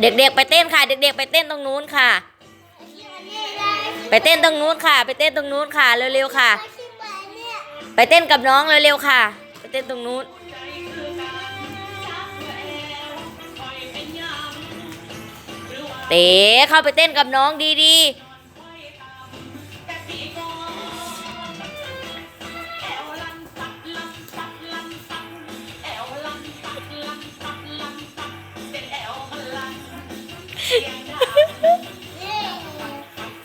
เด็กๆไปเต้นค่ะ เด็กๆไปเต้นตรงนู้นค่ะ ไปเต้นตรงนู้นค่ะ ไปเต้นตรงนู้นค่ะเร็วๆค่ะ ไปเต้นกับน้องเร็วๆค่ะ ไปเต้นตรงนู้น เต๋เข้าไปเต้นกับน้องดีๆเ